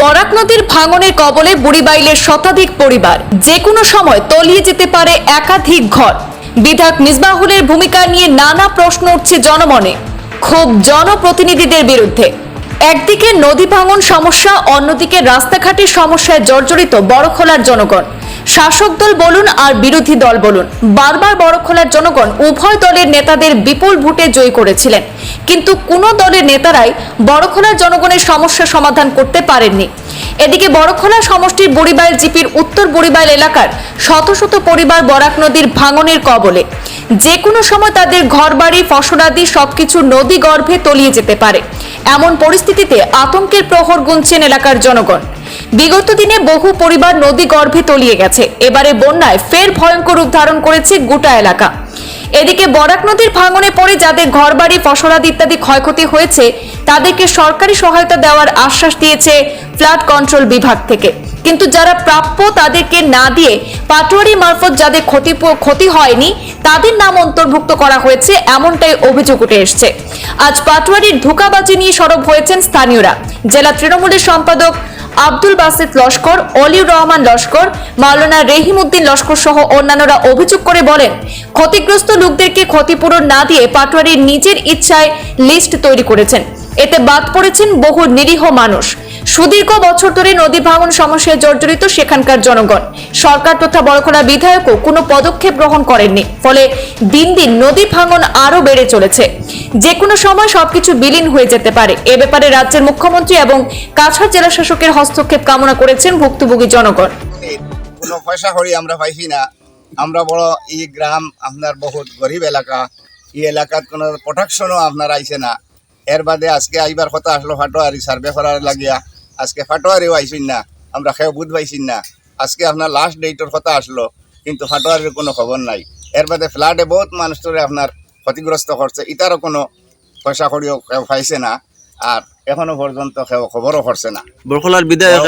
বরাক নদীর ভাঙনের কবলে বুড়িবাইলের শতাধিক পরিবার, যে কোনো সময় তলিয়ে যেতে পারে একাধিক ঘর। বিধায়ক মিসবাহুলের ভূমিকা নিয়ে নানা প্রশ্ন উঠছে জনমনে খুব জনপ্রতিনিধিদের বিরুদ্ধে। একদিকে নদী ভাঙন সমস্যা, অন্যদিকে রাস্তাঘাটের সমস্যায় জর্জরিত বড়খোলার জনগণ। শাসক দল বলুন আর বিরোধী দল বলুন। বারবার বড়খোলার জনগণ উভয় দলের নেতাদের বিপুল ভোটে জয়ী করেছিলেন। কিন্তু কোনো দলের নেতারাই বড়খোলার জনগণের সমস্যা সমাধান করতে পারেননি। এদিকে বড়খোলা সমষ্টির বুড়িবাইল জিপির উত্তর বুড়িবাইল এলাকার শত শত পরিবার বরাক নদীর ভাঙনের কবলে। যে কোনো সময় তাদের ঘরবাড়ি, ফসলাদি সবকিছু নদী গর্ভে তলিয়ে যেতে পারে। এমন পরিস্থিতিতে আতঙ্কের প্রহর গুনছেন এলাকার জনগণ। বিগত দিনে বহু পরিবার নদী গর্ভে তলিয়ে গেছে। এবারে বন্যায় ফের ভয়ঙ্কর রূপ ধারণ করেছে গোটা এলাকা। এদিকে বরাক নদীর ভাঙনে পড়ে যাদের ঘরবাড়ি, ফসলাদি ইত্যাদি ক্ষয়ক্ষতি হয়েছে, তাদেরকে সরকারি সহায়তা দেওয়ার আশ্বাস দিয়েছে ফ্লাড কন্ট্রোল বিভাগ থেকে। কিন্তু যারা প্রাপ্য তাদেরকে না দিয়ে পাটোয়ারি মারফত যাদের ক্ষতি ক্ষতি হয়নি, তাদের নাম অন্তর্ভুক্ত করা হয়েছে, এমনটাই অভিযোগ উঠে এসছে। আজ পাটোয়ারির ধোকাবাজি নিয়ে সরব হয়েছেন স্থানীয়রা। জেলা তৃণমূলের সম্পাদক আব্দুল বাসিত লস্কর, অলিউর রহমান লস্কর, মাওলানা রহিমউদ্দিন লস্কর সহ অন্যান্যরা অভিযোগ করে বলেন, ক্ষতিগ্রস্ত লোকদেরকে ক্ষতিপূরণ না দিয়ে পাটোয়ারি নিজের ইচ্ছায় লিস্ট তৈরি করেছেন। এতে বাদ পড়েছেন বহু নিরীহ মানুষ। সুদীর্ঘ বছর ধরে নদী ভাঙন সমস্যায় জর্জরিত সেখানকার জনগণ। সরকার তথা বড়খোলা বিধায়কও কোনো পদক্ষেপ গ্রহণ করেননি। ফলে দিন দিন নদী ভাঙন আরও বেড়ে চলেছে। যে কোনো সময় সবকিছু বিলীন হয়ে যেতে পারে। এ ব্যাপারে রাজ্যের মুখ্যমন্ত্রী এবং কাছাড় জেলা শাসকের হস্তক্ষেপ কামনা করেছেন ভুক্তভোগী জনগণ। কোনো পয়সা করি আমরা পাইছি না। আমরা বড় এই গ্রাম, আপনার বহুত গরিব এলাকা। এই এলাকাত কোনো প্রোটেকশনও আপনার আইছে না। এর বাদে আজকে আইবার কথা আসলো আর সার্ভে করার লাগিয়া। আজকে ফাটোয়ারিও আইসিন না আমরা খেয়ে বুধ পাইছিন না। আজকে আপনার লাস্ট ডেটের কথা আসলো কিন্তু ফাটোয়ারির কোনো খবর নাই। এর বাদে ফ্লাডে বহুত মানুষরে আপনার ক্ষতিগ্রস্ত করছে ইতারও কোনো পয়সা করিও কেউ পাইছে না আর এখনও পর্যন্ত কেউ খবরও করছে না। বরখলার বিধায়ক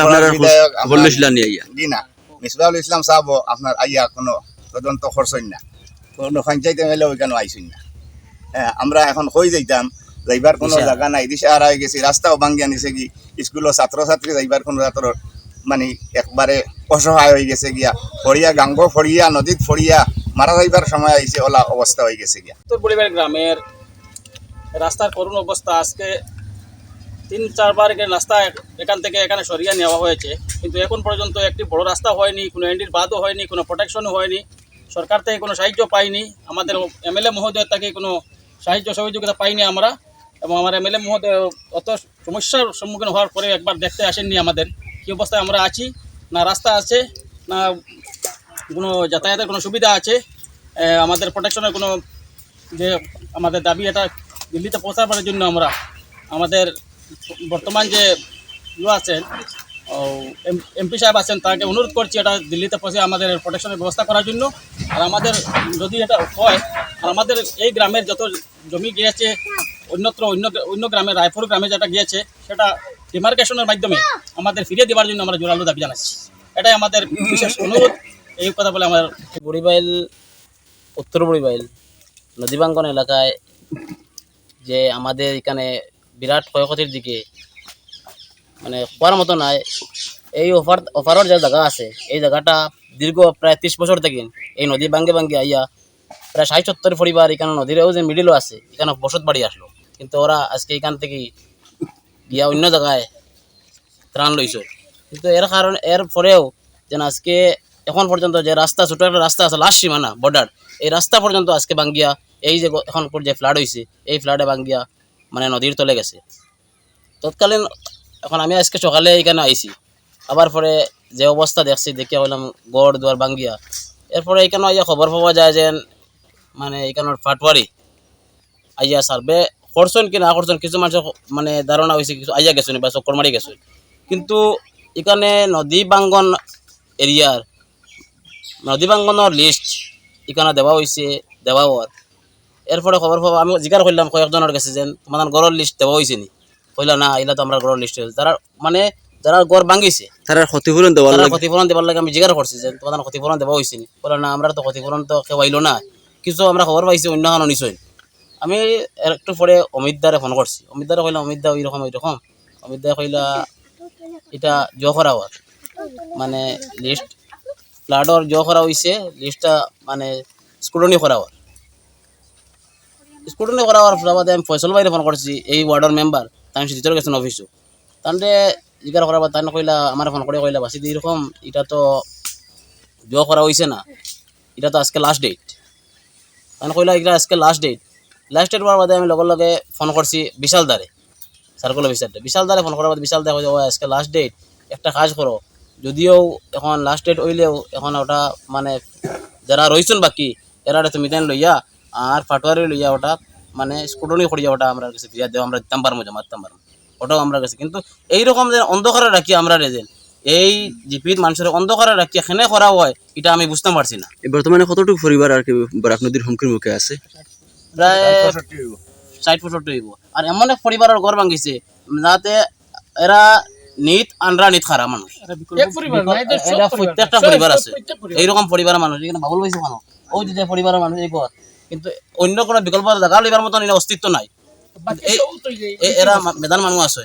জি না। মিসবাহুল ইসলাম সাহেব আপনার আইয়া কোনো তদন্ত করছেন না। কোনো পঞ্চায়েতে মেলে ওইখানে আইসেন না। হ্যাঁ আমরা এখন হয়ে যাইতাম? যাইবার কোনো জায়গা নাই। দিশা আর হয়ে গেছি রাস্তাও ভাঙ্গিয়া নিছে কি স্কুলের ছাত্রছাত্রী যাইবার কোনো রাতর মানে একবারে অসহায় হয়ে গেছে গিয়া। ফড়িয়া গাঙ্গ ফড়িয়া নদীত ফড়িয়া মারা যাইবার সময় আইছে ওলা অবস্থা হয়ে গেছে গিয়া। উত্তর পরিবার গ্রামের রাস্তার করুণ অবস্থা আজকে তিন চারবার রাস্তা এখান থেকে এখানে সরিয়ে নেওয়া হয়েছে। কিন্তু এখন পর্যন্ত একটি বড় রাস্তা হয়নি কোনো এন্ডির বাদও হয়নি কোনো প্রোটেকশনও হয়নি। সরকার থেকে কোনো সাহায্য পাইনি। আমাদের এমএলএ মহোদয় থেকে কোনো সাহায্য সহযোগিতা পাইনি আমরা। এবং আমার এমএলএ মহোদয় অত সমস্যার সম্মুখীন হওয়ার পরে একবার দেখতে আসেননি আমাদের। কী অবস্থায় আমরা আছি, না রাস্তা আছে, না কোনো যাতায়াতের কোনো সুবিধা আছে আমাদের প্রোটেকশনের কোনো যে আমাদের দাবি এটা দিল্লিতে পৌঁছাবার জন্য আমরা আমাদের বর্তমান যে ইয়ে আছেন এমপি সাহেব আছেন, তাকে অনুরোধ করছি এটা দিল্লিতে পৌঁছে আমাদের প্রোটেকশনের ব্যবস্থা করার জন্য। আর আমাদের যদি এটা হয়, আর আমাদের এই গ্রামের যত জমি গিয়েছে অন্যত্র, অন্য অন্য গ্রামে, রায়পুর গ্রামে যেটা গিয়েছে, সেটা ডিমার্কেশনের মাধ্যমে আমাদের ফিরিয়ে দেওয়ার জন্য আমরা জোরালো দাবি জানাচ্ছি। এটাই আমাদের বিশেষ অনুরোধ। এই কথা বলে আমার বুড়িবাইল, উত্তর বুড়িবাইল, নদীবাঙ্গন এলাকায় যে আমাদের এখানে বিরাট ক্ষয়ক্ষতির দিকে মানে হওয়ার মতো নাই, এই অফার অফারের যে জায়গা আছে, এই জায়গাটা দীর্ঘ প্রায় ত্রিশ বছর থেকে এই নদী ভাঙ্গে ভাঙ্গে আইয়া প্রায় ষাট সত্তর পরিবার এখানে নদীরও যে মিডিলও আছে, এখানে বসত বাড়ি আসলো। কিন্তু ওরা আজকে এখান থেকে গিয়া অন্য জায়গায় ত্রাণ লইছে। কিন্তু এর কারণ এর পরেও যেন আজকে এখন পর্যন্ত যে রাস্তা, ছোট একটা রাস্তা আছে লাস্ট সীমানা বর্ডার এই রাস্তা পর্যন্ত আজকে বাঙ্গিয়া এই যে এখন যে ফ্লাড হয়েছে এই ফ্লাডে বাঙ্গিয়া মানে নদীর তলে গেছে। তৎকালীন এখন আমি আজকে সকালে এখানে আইছি। আবার পরে যে অবস্থা দেখছি দেখে হলাম গড় দুয়ার বাঙ্গিয়া এরপরে এখানে আইয়া খবর পাওয়া যায় যে মানে এখানের ফাটওয়ারি আইয়া সার্ভে করছেন কি না করছেন কিছু মানুষের মানে ধারণা হয়েছে কিছু আইয়া গেছেন বা চক্কর মারি গেছে। কিন্তু এখানে নদী বাঙ্গন এরিয়ার নদী বাঙ্গনের লিস্ট এখানে দেওয়া হয়েছে দেওয়া হওয়ার এরপরে খবর পাবো আমি জিজ্ঞাসা করলাম কয়েকজনের কাছে যেন তোমাদের গড়ের লিস্ট দেওয়া হয়েছে নি। কইলা না এগুলা তো আমরা গড়ের লিস্ট যারা মানে যারা গড় ভাঙিছে তারা ক্ষতিপূরণ দেওয়ার তারা লাগে। ক্ষতিপূরণ দেবার লাগে আমি জিজ্ঞাসা করছি যে তোমাদের ক্ষতিপূরণ দেওয়া হয়েছে নি। বলে না আমরা তো ক্ষতিপূরণ তো কেউ আইলো না। কিছু আমরা খবর পাইছি অন্য কোনো নিশ্চয়। আমি একটু পরে অমিত দারে ফোন করছি। অমিত দারে কইলাম অমিত দা, ওইরকম ওইরকম। অমিত দা কইলা, এটা জ করা হওয়ার মানে লিস্ট ফ্লাডর জ করা হয়েছে লিস্টটা মানে স্কুটনি করা হওয়ার স্কুটনি করা হওয়ার বাদে আমি ফয়সল বাইরে ফোন করছি, এই ওয়ার্ডের মেম্বার তাই ভিতরে গেছেন অফিসও তাহলে জিজ্ঞাসা করার তাই কইলা, আমার ফোন করে কইলা, বাসি এরকম, এটা তো জ করা হয়েছে না, এটা তো আজকে লাস্ট ডেট তাই কইলা, এটা আজকে লাস্ট ডেট লাস্ট হওয়ার বাদে আমি লগে ফোন করছি বিশাল দ্বারে সার্কুল অফিসারটা বিশাল দ্বারে ফোন করার বাদে বিশাল দ্বারা ও আজকে লাস্ট ডেট একটা কাজ করো যদিও এখন লাস্ট ডেট হইলেও এখন ওটা মানে যারা রয়েছেন বাকি এরা তুমি দেন লইয়া আর ফাটোয়ারি লইয়া ওটা মানে স্কুটনি করিয়া ওটা আমরা কাছে ফিরিয়া দেওয়া আমরা দিতাম পারব মারতাম পারব ওটাও আমরা কাছে। কিন্তু এইরকম যে অন্ধকারে রাখি আমরা রেজেন এই জিপিত মানুষের অন্ধকারে রাখি এখানে করা হয় এটা আমি বুঝতে পারছি না। বর্তমানে কতটুকু পরিবার আর কি বরাক নদীর হুমকির মুখে আছে? প্রায়। ষাট পঁয়ষট্টি হইব। আর এমন এক পরিবারের ঘর ভাঙিছে যাতে এরা নিত আনরা নিত খারা মানুষ। এটা প্রত্যেকটা পরিবার আছে। এইরকম পরিবারের মানুষ এখানে বাবুল পাইছে মানুষ ওই যে পরিবারের মানুষ এই ঘর। কিন্তু অন্য কোনো বিকল্প জায়গা লইবার মতন এনে অস্তিত্ব নাই। এরা মেদান মানুষ আছে।